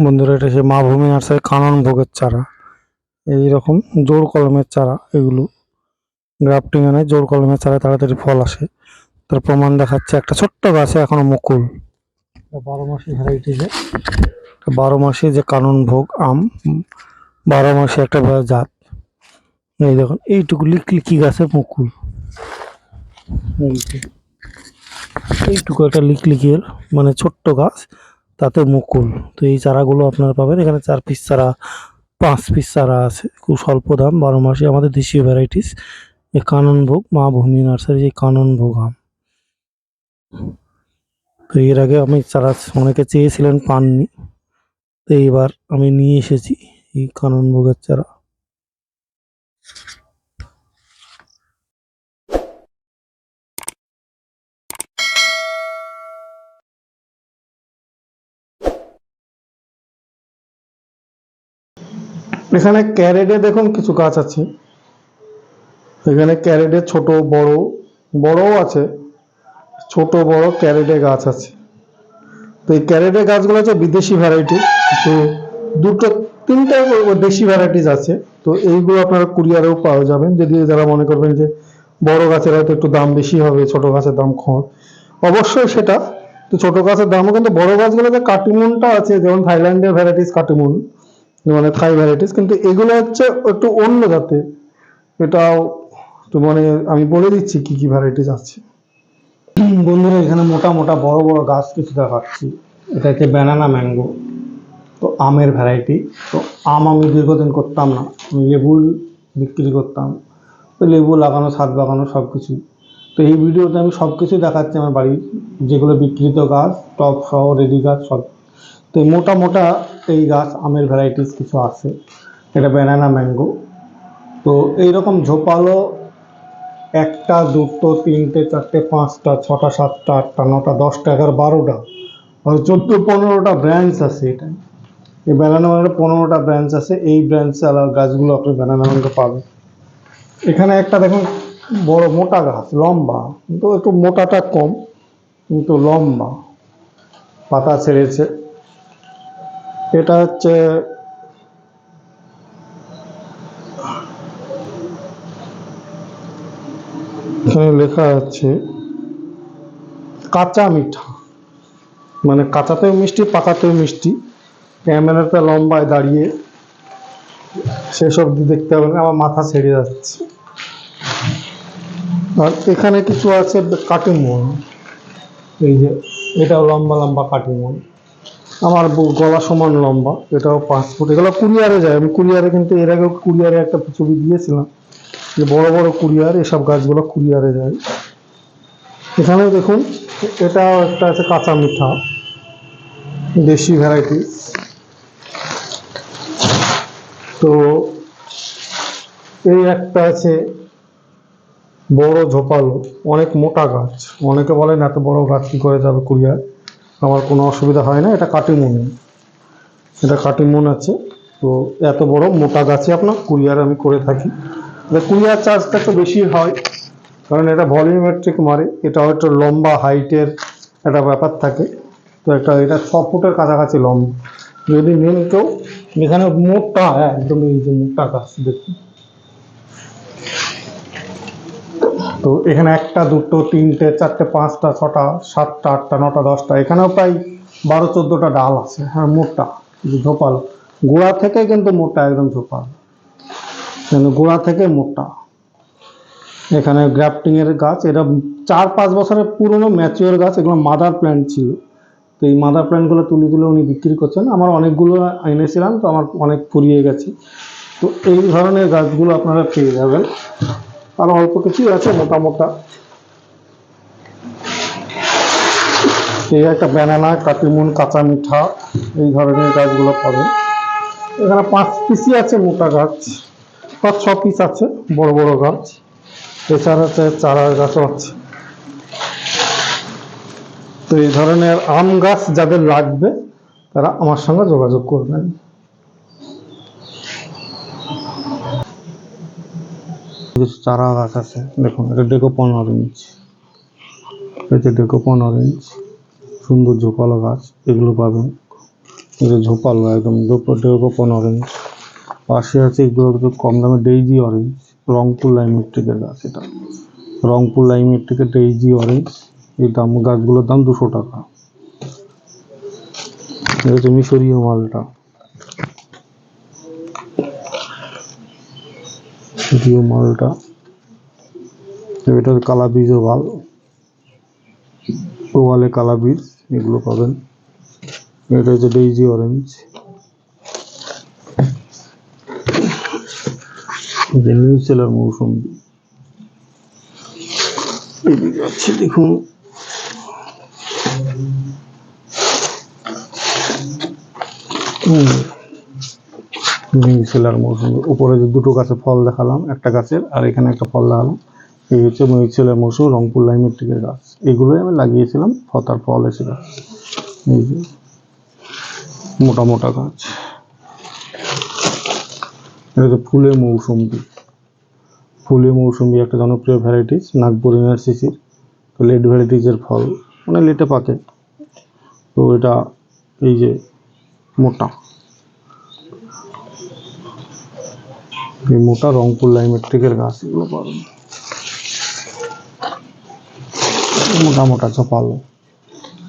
বন্ধুরা, এটা সে মা ভূমি নার্সারি কানন ভোগের চারা। এইরকম জোর কলমের চারা এগুলো। গ্রাফটিং এনে জোর কলমের চারা তাড়াতাড়ি ফল আসে। তার প্রমাণ দেখাচ্ছে একটা ছোট্ট গাছে এখনও মুকুল। বারো মাসি ভ্যারাইটি যে বারো মাসি যে কানন ভোগ আম। বারো মাসে একটা জাত। এই দেখুন, এইটুকু লিকলিকি গাছে মুকুল? এইটুকু একটা লিকলিকের মানে ছোট্ট গাছ। তাতে মুকুল। তো এই চারাগুলো আপনারা পাবেন। এখানে চার পিস চারা, পাঁচ পিস চারা আছে। খুব স্বল্প দাম, বারো মাসে আমাদের দেশীয় ভ্যারাইটিস এই কাননভোগ, মা ভূমি নার্সারি এই কাননভোগ আম। তো এর আগে আমি চারা অনেকে চেয়েছিলেন পাননি। তো এইবার আমি নিয়ে এসেছি এই কাননভোগের চারা। এখানে ক্যারেটে দেখুন কিছু গাছ আছে। এখানে ক্যারেটে ছোট, বড়, বড়ও আছে। ছোট, বড় ক্যারেটে গাছ আছে। তো এই ক্যারেটে গাছগুলো হচ্ছে বিদেশি ভ্যারাইটি তো দুটো, তিনটা দেশি ভ্যারাইটিস আছে। তো এইগুলো আপনারা কুরিয়ারেও পাওয়া যাবেন। যদি যারা মনে করবেন যে বড় গাছের হয়তো একটু দাম বেশি হবে, ছোট গাছের দাম কম, অবশ্যই সেটা। তো ছোট গাছের দামও কিন্তু বড় গাছগুলোতে কাটিমুনটা আছে, যেমন থাইল্যান্ডের ভ্যারাইটিস কাটিমুন। মানে থাই ভ্যারাইটিস কিন্তু এগুলো হচ্ছে একটু অন্য জাতের। এটাও তো মানে আমি বলে দিচ্ছি কি কি ভ্যারাইটিস আছে। বন্ধুরা, এখানে মোটা মোটা বড় বড় গাছ কিছু দেখাচ্ছি। এটা হচ্ছে ব্যানানা ম্যাঙ্গো তো আমের ভ্যারাইটি তো আম আমি দীর্ঘদিন করতাম না। আমি লেবু বিক্রি করতাম। তো লেবু লাগানো ছাদ লাগানো সব কিছু তো এই ভিডিওতে আমি সব কিছু দেখাচ্ছি আমার বাড়ির। যেগুলো বিকৃত গাছ, টপ সহ রেডি গাছ, সব। তো এই মোটা মোটা এই গাছ আমের ভ্যারাইটিস কিছু আছে। এটা ব্যানানা ম্যাঙ্গো তো এইরকম ঝোপালো একটা, দুটো, তিনটে, চারটে, পাঁচটা, ছটা, সাতটা, আটটা, নটা, দশটা, এগারো, বারোটা আর চোদ্দ, পনেরোটা ব্রাঞ্চ আছে এটা। এই ব্যানানা ম্যাঙ্গোর পনেরোটা ব্রাঞ্চ আছে। এই ব্রাঞ্চে আলাদা গাছগুলো আপনি ব্যানানা ম্যাঙ্গো পাবেন। এখানে একটা দেখুন, বড় মোটা গাছ, লম্বা, কিন্তু একটু মোটাটা কম, কিন্তু লম্বা, পাতা ছেড়েছে। এটা হচ্ছে এখানে লেখা আছে কাঁচা মিঠা। মানে কাঁচাতেও মিষ্টি, পাকাতেও মিষ্টি। ক্যামেরাটা লম্বায় দাঁড়িয়ে সেসব দেখতে হবে না, আমার মাথা ছেড়ে যাচ্ছে। আর এখানে কিছু আছে কাটিমন এই যে, এটাও লম্বা লম্বা কাটিমন আমার গলা সমান লম্বা, এটাও ফুট। এগুলো কুরিয়ারে যায়। আমি কুরিয়ারে কিন্তু এর আগেও কুরিয়ারে একটা ছবি দিয়েছিলাম যে বড় বড় কুরিয়ার, এসব গাছগুলো কুরিয়ারে যায়। এখানেও দেখুন, এটাও একটা আছে কাঁচা মিঠা, দেশি ভ্যারাইটি। তো এই একটা আছে বড় ঝোপালো, অনেক মোটা গাছ। অনেকে বলেন, এত বড় গাছ কি করে যাবে কুরিয়ার? আমার কোনো অসুবিধা হয় না, এটা কাটিমুন এটা কাটিমুন আছে। তো এত বড় মোটা গাছে আপনার কুরিয়ার আমি করে থাকি। কুরিয়ার চার্জটা একটু বেশি হয়, কারণ এটা ভলিউমেট্রিক মারে এটা হয়তো লম্বা হাইটের একটা ব্যাপার থাকে। তো একটা, এটা ছ ফুটের কাছাকাছি লম্বা। যদি নেন কেউ, এখানে মোটা একদম এই যে মোটা গাছ দেখুন। তো এখানে একটা, দুটো, তিনটে, চারটে, পাঁচটা, ছটা, সাতটা, আটটা, নটা, দশটা, এখানেও প্রায় বারো, চোদ্দোটা ডাল আছে হ্যাঁ মোটা ঝোপাল। গোড়া থেকে কিন্তু মোটা, একদম ঝোপাল। গোড়া থেকে মোটা। এখানে গ্রাফটিং এর গাছ, এটা চার, পাঁচ বছরের পুরনো ম্যাচিওর গাছ, এগুলো মাদার প্ল্যান্ট ছিল। তো এই মাদার প্ল্যান্টগুলো তুলে তুলে উনি বিক্রি করছেন। আমার অনেকগুলো এনেছিলাম, তো আমার অনেক ফুরিয়ে গেছে। তো এই ধরনের গাছগুলো আপনারা পেয়ে যাবেন। আর অল্প কিছুই আছে মোটা মোটা এই একটা ব্যানানা কাটিমুন, কাঁচা মিঠা, এই ধরনের গাছগুলো পাবেন। এখানে পাঁচ পিসই আছে মোটা গাছ, পাঁচ, ছ পিস আছে, বড় বড় গাছ। এছাড়া চারার গাছও আছে। তো এই ধরনের আম গাছ যাদের লাগবে, তারা আমার সঙ্গে যোগাযোগ করবেন। কিছু চারা গাছ আছে। দেখুন, এটা ডেকোপন অরেঞ্জ এটা ডেকোপন অরেঞ্জ সুন্দর ঝোপালো গাছ, এগুলো পাবেন। এটা ঝোপালো, একদম ডেকোপন অরেঞ্জ পাশে আছে এগুলো একটু কম দামে ডেইজি অরেঞ্জ, রংপুর লাইমেট্রিকের গাছ এটা। রংপুর লাইমেট্রিকের ডেইজি অরেঞ্জ। এই দাম, গাছগুলোর দাম দুশো টাকা। এটা হচ্ছে মিশরীয় মালটা। মিশরীয় মালটা। এটা কালা বীজ ওভাল। ওভালে কালা বীজ, এগুলো পাবেন। এটা হচ্ছে ডেইজি অরেঞ্জ। নিউ সেলার মৌসুমি। আছে, দেখুন। নিউ সেলার মৌসুমি। উপরে যে দুটো গাছে ফল দেখালাম, একটা গাছের আর এখানে একটা ফল দেখালাম। এই হচ্ছে মিউচুয়ালের মৌসুম, রংপুর লাইমেট্রিকের গাছ। এগুলোই আমি লাগিয়েছিলাম ফতার ফল এসে গাছ। এই যে, মোটা মোটা গাছ। এটা হচ্ছে ফুলের মৌসুমি ফুলের মৌসুমি একটা জনপ্রিয় ভ্যারাইটিস নাগপুর ইউনিভার্সিটির তো লেট ভ্যারাইটিসের ফল মানে লেটে পাকে তো এটা এই যে মোটা। এই মোটা রংপুর লাইমেট্রিকের গাছ এগুলো পাবেন মোটা মোটা ঝোপালো।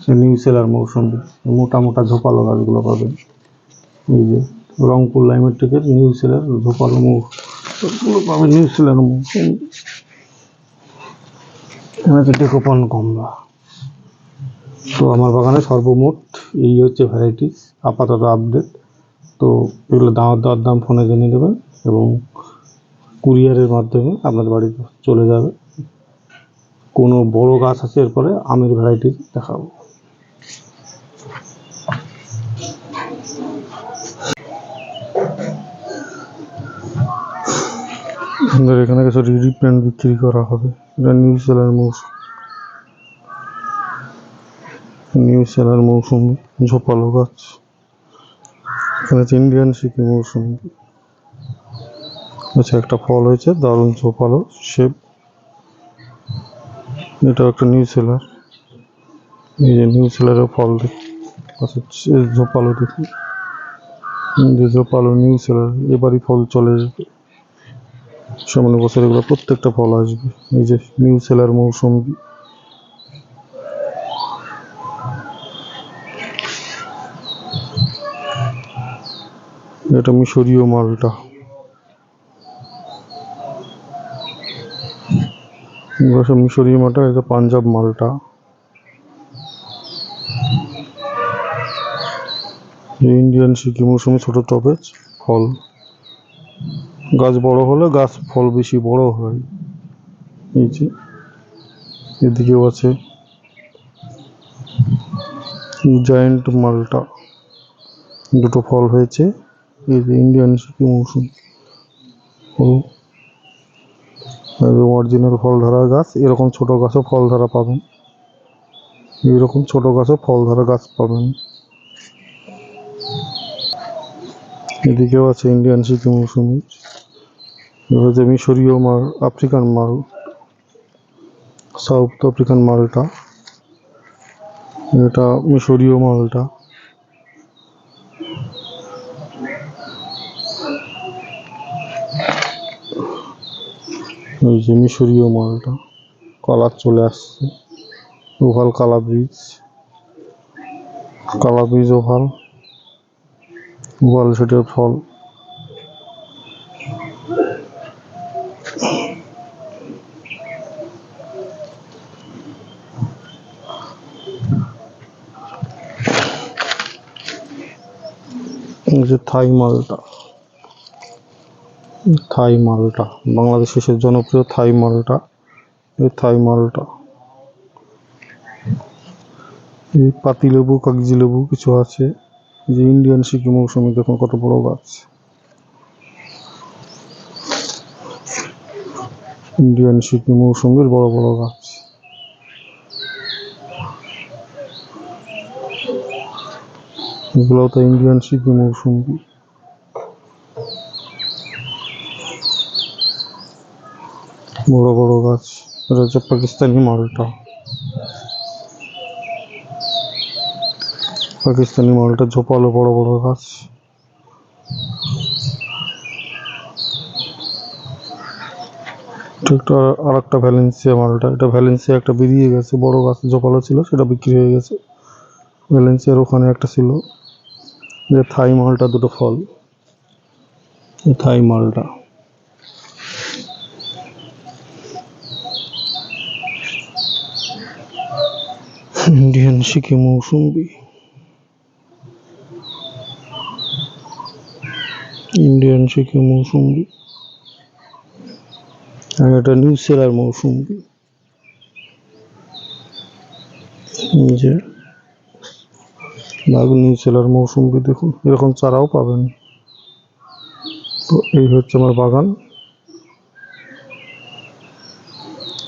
সে নিউ সেলার মৌসুমি মোটা মোটা ঝোপালো গাছগুলো পাবেন এই যে রংপুর লাইমেট্রিকের নিউ সেলার ঝোপালো মৌসুমি পাবেন নিউ সেলার মৌসুমি। এখানে হচ্ছে ডেকোপন কমলা। তো আমার বাগানে সর্বমোট এই হচ্ছে ভ্যারাইটিস আপাতত আপডেট তো এগুলো দাম দর দাম ফোনে জেনে নেবেন। এবং কুরিয়ারের মাধ্যমে আপনার বাড়িতে চলে যাবে। কোনো বড় গাছ আছে এরপরে আমের ভ্যারাইটি দেখাবো। এখানে কিছু রিডি প্ল্যান্ট বিক্রি করা হবে। এটা নিউ সেলার মৌসুম। নিউ সেলার মৌসুম, ঝোপালো গাছ। এখানে ইন্ডিয়ান সিকি মৌসুম। আচ্ছা একটা ফল হয়েছে, দারুণ ঝোপালো শেপ এটা একটা নিউ সেলার এই যে নিউ সেলারের ফল আচ্ছা ঝোপালো দেখি। যে ঝোপালো নিউ সেলার এবারই ফল চলে যাবে সামনে বছর এগুলো প্রত্যেকটা ফল আসবে। এই যে নিউ সেলার মৌসুম। এটা মিশরীয় মালটা। এগুলো সব মিশরীয় মালটা এটা পাঞ্জাব মালটা। ইন্ডিয়ান সিকিম মৌসুমে ছোট টবে ফল। গাছ বড় হলে গাছ ফল বেশি বড় হয়। এই যে, এদিকেও আছে। জায়েন্ট মালটা। দুটো ফল হয়েছে। এই যে ইন্ডিয়ান সিকিম মৌসুম। অরিজিনাল ফল ধরা গাছ, এরকম ছোট গাছও ফল ধরা পাবেন। এরকম ছোট গাছও ফল ধরা গাছ পাবেন। এদিকেও আছে ইন্ডিয়ান সিকিম মৌসুমি। যে মিশরীয় মাল, আফ্রিকান মাল, সাউথ আফ্রিকান মালটা, এটা মিশরীয় মালটা। এই যে মিশরীয় মালটা, কালার চলে আসছে। ওভাল কালা বীজ কালা বীজ ওভাল। ওভাল সেটের ফল। যে থাই মালটা। থাই মালটা বাংলাদেশের সে জনপ্রিয় থাই মালটা, এই থাই মালটা। এই পাতি লেবু, কাগজি লেবু কিছু আছে, যে ইন্ডিয়ান সিকি মৌসুমি দেখুন কত বড় গাছ। ইন্ডিয়ান সিকি মৌসুমির বড় বড় গাছ। এগুলো তো ইন্ডিয়ান সিকি মৌসুমি। বড় বড় গাছ। এটা হচ্ছে পাকিস্তানি মালটা। পাকিস্তানি মালটা ঝোপালো বড় বড় গাছ। ঠিকটা আর একটা ভ্যালেন্সিয়া মালটা। এটা ভ্যালেন্সিয়া একটা বেরিয়ে গেছে। বড় গাছ ঝোপালো ছিল, সেটা বিক্রি হয়ে গেছে। ভ্যালেন্সিয়ার ওখানে একটা ছিল। যে থাই মালটা, দুটো ফল। থাই মালটা। সিকি মৌসুম্বি ইন্ডিয়ান সিকি মৌসুম্বি আর এটা নিউ সেলার মৌসুম্বি যে নাগ নিউ সেলার মৌসুম্বি দেখুন। এরকম চারাও পাবেন। তো এই হচ্ছে আমার বাগান।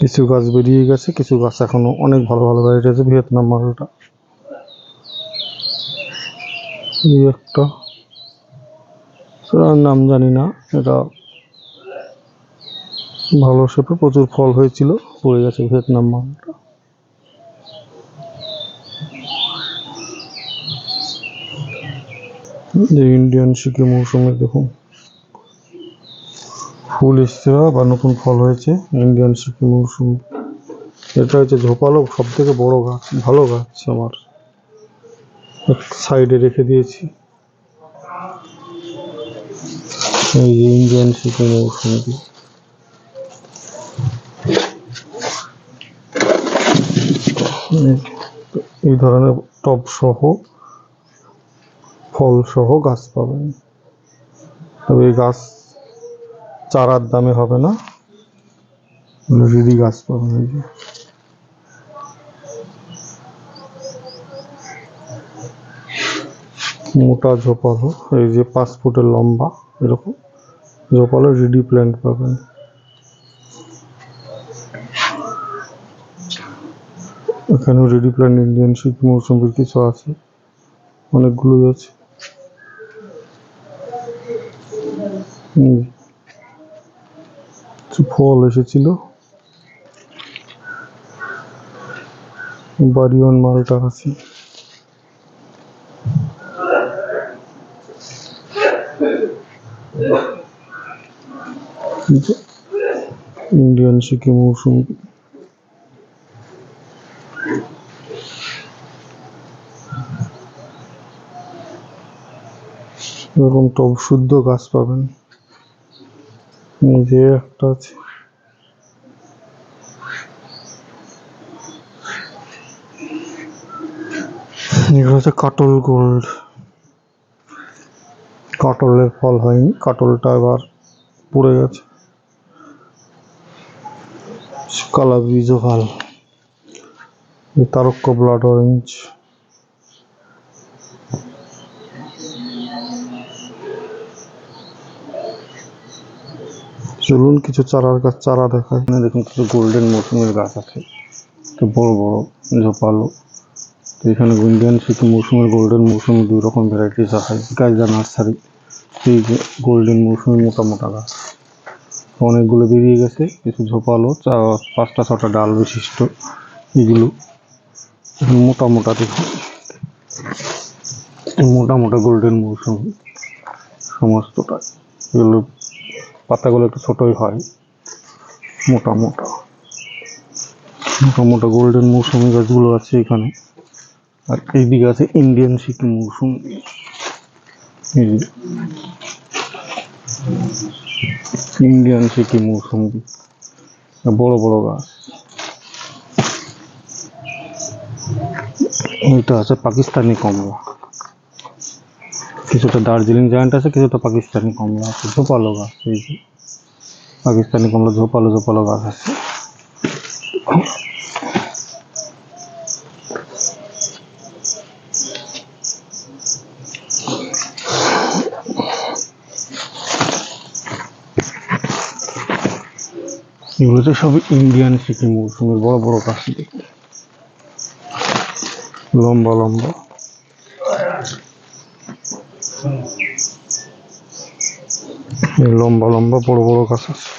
কিছু গাছ বেরিয়ে গেছে, কিছু গাছ এখনও অনেক ভালো ভালো ভ্যারাইটি আছে, ভিয়েতনাম মালটা। এই একটা। নাম জানি না, এটা ভালো শেপে প্রচুর ফল হয়েছিল, পড়ে গেছে ভিয়েতনাম মালটা। যে ইন্ডিয়ান সিকি মৌসুমে দেখুন। ফুল এসছে বা নতুন ফল হয়েছে, ইন্ডিয়ান সিকি মৌসুম। এটা হচ্ছে ঝোপালো সব থেকে বড় গাছ, ভালো গাছ আমার। সাইডে রেখে দিয়েছি। এই যে ইন্ডিয়ান সিকি মৌসুমি। এই ধরনের টব সহ, ফল সহ গাছ পাবেন। তবে এই গাছ চারার দামে হবে না? রিডি গাছ পাবেন এই যে মোটা ঝোপালো এই যে পাঁচ ফুটের লম্বা এরকম ঝোপালো রিডি প্ল্যান্ট পাবেন। এখানেও রেডি প্ল্যান্ট ইন্ডিয়ান শীত মৌসুমের কিছু আছে অনেকগুলোই আছে। হুম। কিছু ফল এসেছিল। বাড়িওয়ান মালটা আছে। ইন্ডিয়ান সিকি মৌসুম। এরকম টব শুদ্ধ গাছ পাবেন। যে একটা আছে। এগুলো হচ্ছে কাটল গোল্ড। কাটলের ফল হয়নি, কাটলটা এবার পড়ে গেছে। কালা বীজ ভালো। তারক্য ব্লাড অরেঞ্জ চলুন কিছু চারার গাছ, চারা দেখায় এখানে দেখুন কিছু গোল্ডেন মৌসুমের গাছ আছে। তো বড় বড়, ঝোপালো। তো এখানে ইন্ডিয়ান শীত মৌসুমের গোল্ডেন মৌসুমে, দুই রকম ভ্যারাইটিস হয় গাইজা নার্সারি এই গোল্ডেন মৌসুমে মোটা মোটা গাছ। অনেকগুলো বেরিয়ে গেছে, কিছু ঝোপালো, চা- পাঁচটা, ছটা ডাল বিশিষ্ট, এগুলো। মোটা মোটা দেখুন। মোটা মোটা গোল্ডেন মৌসুম সমস্তটা এগুলো পাতাগুলো একটু ছোটই হয়। মোটা মোটা। মোটা মোটা গোল্ডেন মৌসুমি গাছগুলো আছে এখানে। আর এইদিকে আছে ইন্ডিয়ান সিকিম মৌসুম। ইন্ডিয়ান সিকিম মৌসুম। বড় বড় গাছ। এটা আছে পাকিস্তানি কমলা। কিছুটা দার্জিলিং জায়ান্ট আছে কিছুটা পাকিস্তানি কমলা আছে ঝোপালো গাছ এই যে। পাকিস্তানি কমলা ঝোপালো ঝোপালো গাছ আছে। এগুলো তো সব ইন্ডিয়ান সিকিম মৌসুমের বড় বড় গাছ লম্বা লম্বা। লম্বা লম্বা বড় বড় গাছ আছে।